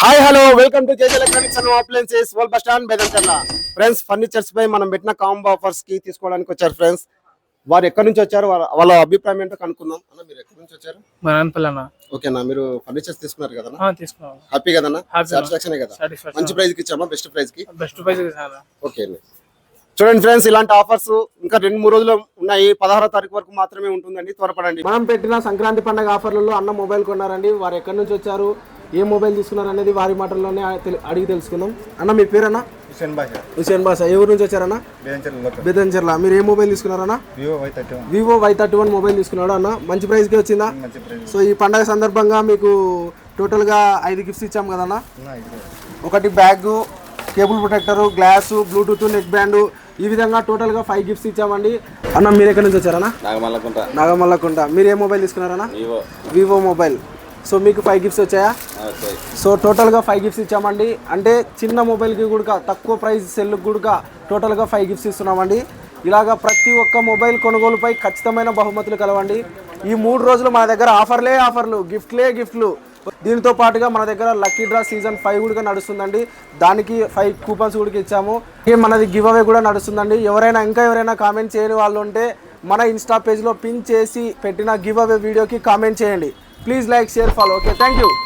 Hi hello welcome to JJ electronics and appliances వల్ bus stand Bedancharla friends furnitures పై మనం పెట్టిన combo ఆఫర్స్కి తీసుకోవడానికి వచ్చారు ఫ్రెండ్స్. వారు ఎక్కడి నుంచి వచ్చారు? వాళ్ళ వాళ్ళ అభిప్రాయం ఏంటో కనుక్కుందాం. అన్న మీరు ఎక్కడి నుంచి వచ్చారు? అన్న. ఓకేనా మీరు ఫర్నిచర్స్ తీసుకున్నారు కదా ఆ, తీసుకున్నాం. హ్యాపీ కదన్నా. సాటిస్ఫాక్షన్ కదా? సాటిస్ఫాక్షన్ మంచి ప్రైస్కి ఇచ్చామా? బెస్ట్ ప్రైస్కి? బెస్ట్ ప్రైస్ ఓకే అండి చూడండి ఫ్రెండ్స్ ఇలాంటి ఆఫర్స్ ఇంకా రెండు మూడు రోజులు ఉన్నాయి. పదహారో తారీఖు వరకు మాత్రమే ఉంటుందండి. త్వరపడండి. మనం పెట్టిన సంక్రాంతి పండుగ ఆఫర్లలో అన్న మొబైల్ కొన్నారండి. వారు ఎక్కడి నుంచి వచ్చారు? ఏ మొబైల్ తీసుకున్నారు అనేది వారి మాటల్లోనే అడిగి తెలుసుకుందాం. అన్న మీ పేరన్నా? హుసేన్ భాష హుసేన్ బాషా. ఏ ఊరు నుంచి వచ్చారన్నా? బెదంచెర్ల మీరు ఏ mobile తీసుకున్నారన్నా? Vivo Y thirty one. Vivo Y thirty one mobile తీసుకున్నాడు అన్న. మంచి ప్రైస్కి వచ్చిందా? మంచి ప్రైస్ సో ఈ పండగ సందర్భంగా మీకు టోటల్గా ఐదు గిఫ్ట్స్ ఇచ్చాం కదన్నా. ఒకటి bag cable protector glass Bluetooth neck band. ఈ విధంగా టోటల్గా ఫైవ్ గిఫ్ట్స్ ఇచ్చామండి. అన్న మీరు ఎక్కడి నుంచి వచ్చారన్నా? నాగమల్లకుంట. నాగమల్లకుంట. మీరు ఏ మొబైల్ తీసుకున్నారన్నా? వివో. Vivo mobile. సో మీకు ఫైవ్ గిఫ్ట్స్ వచ్చాయా? సో టోటల్గా ఫైవ్ గిఫ్ట్స్ ఇచ్చామండి. అంటే చిన్న మొబైల్కి కూడా తక్కువ ప్రైస్ సెల్కి కూడా టోటల్గా ఫైవ్ గిఫ్ట్స్ ఇస్తున్నామండి. ఇలాగా ప్రతి ఒక్క మొబైల్ కొనుగోలుపై ఖచ్చితమైన బహుమతులు కలవండి. ఈ మూడు రోజులు మన దగ్గర ఆఫర్లే ఆఫర్లు గిఫ్ట్లే గిఫ్ట్లు. దీనితో పాటుగా మన దగ్గర లక్కీ డ్రా సీజన్ ఫైవ్ కూడా నడుస్తుందండి. దానికి ఫైవ్ కూపన్స్ కూడా ఇచ్చాము. మనది గివ్ అవే కూడా నడుస్తుందండి. ఎవరైనా ఇంకా ఎవరైనా కామెంట్ చేయని వాళ్ళు ఉంటే మన ఇన్స్టా పేజ్లో పిన్ చేసి పెట్టిన గివ్ అవే వీడియోకి కామెంట్ చేయండి. Please like, share, follow. Okay, thank you.